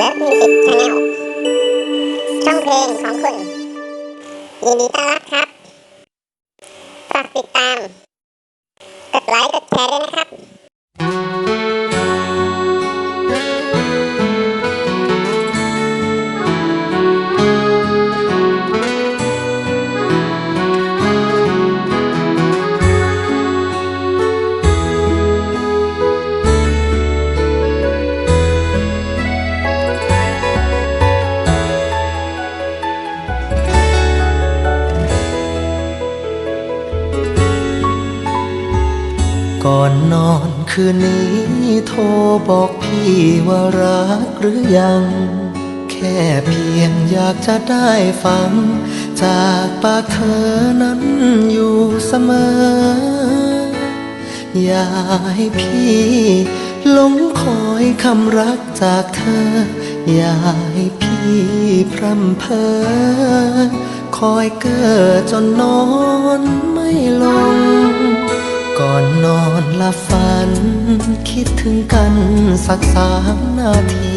ลิฟมิวสิกชาแนลช่องเพลงของคุณ ยินดีต้อนรับครับ ฝากติดตาม กดไลค์ กดแชร์ด้วยนะครับ ก่อนนอนคืนนี้โทรบอกพี่ว่ารักหรือยัง แค่เพียงอยากจะได้ฟัง จากปากเธอนั้นอยู่เสมอ อย่าให้พี่หลงคอยคำรักจากเธอ อย่าให้พี่พร่ำเพอ คอยเกิดจนนอนไม่ลง อนนอนลับฝัน คิดถึงกันสักสามนาที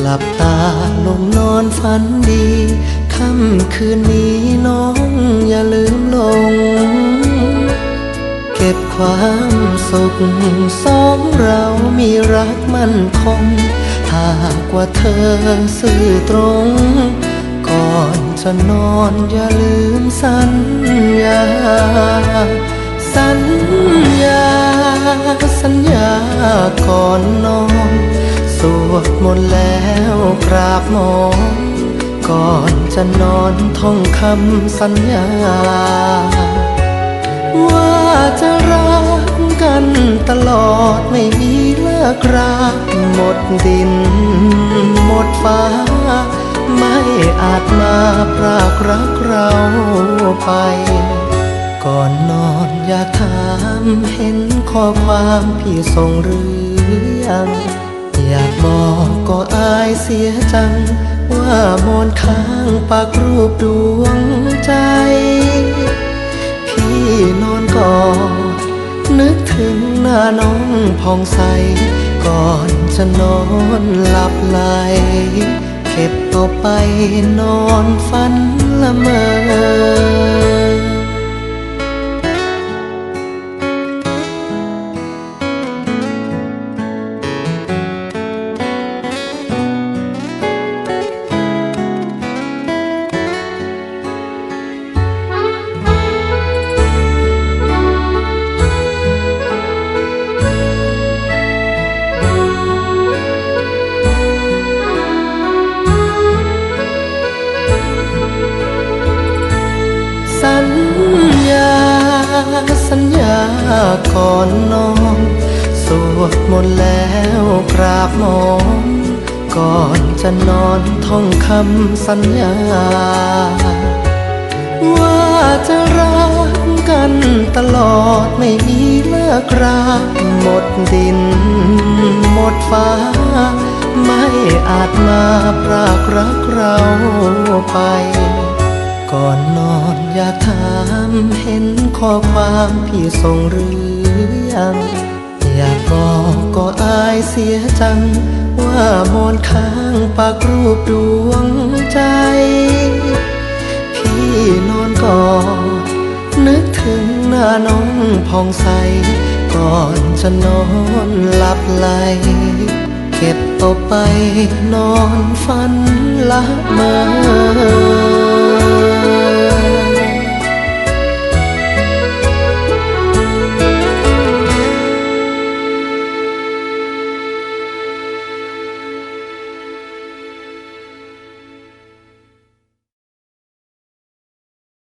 หลับตาลงนอนฝันดีค่ำคืนนี้น้องอย่าลืมลง เก็บความสุขสองเรามีรักมั่นคงหากว่าเธอซื่อตรง ก่อนจะนอนอย่าลืมสัญญา ก่อนนอนสวดมนต์แล้วกราบหมอนก่อนจะนอนท่องคำสัญญา ว่าจะรักกันตลอดไม่มีเลิกราหมดดิน หมดฟ้า ไม่อาจมาพรากรักเราไป ก่อนนอนอยากถามเห็นข้อความพี่ส่งหรือยังอยากบอกก็อายเสียจัง ว่ามนค้างปากรูปดวงใจ พี่นอนกอดนึกถึงหน้าน้องผ่องใส ก่อนจะนอนหลับไหลเก็บเอไปนอนฝัน ก่อนนอนสวดมนต์แล้วกราบหมอนก่อนจะนอนท่องคำสัญญา ว่าจะรักกันตลอดไม่มีเลิกราหมดดิน หมดฟ้า ไม่อาจมาพรากรักเราไป ก่อนนอนอยากถามเห็นข้อความพี่ส่งหรือยัง อยากบอกก็อายเสียจัง ว่ามอนค้างปากรูปดวงใจ พี่นอนกอดนึกถึงหน้าน้องผ่องใส ก่อนจะนอนหลับไหลเก็บเอาไปนอนฝันละเมอ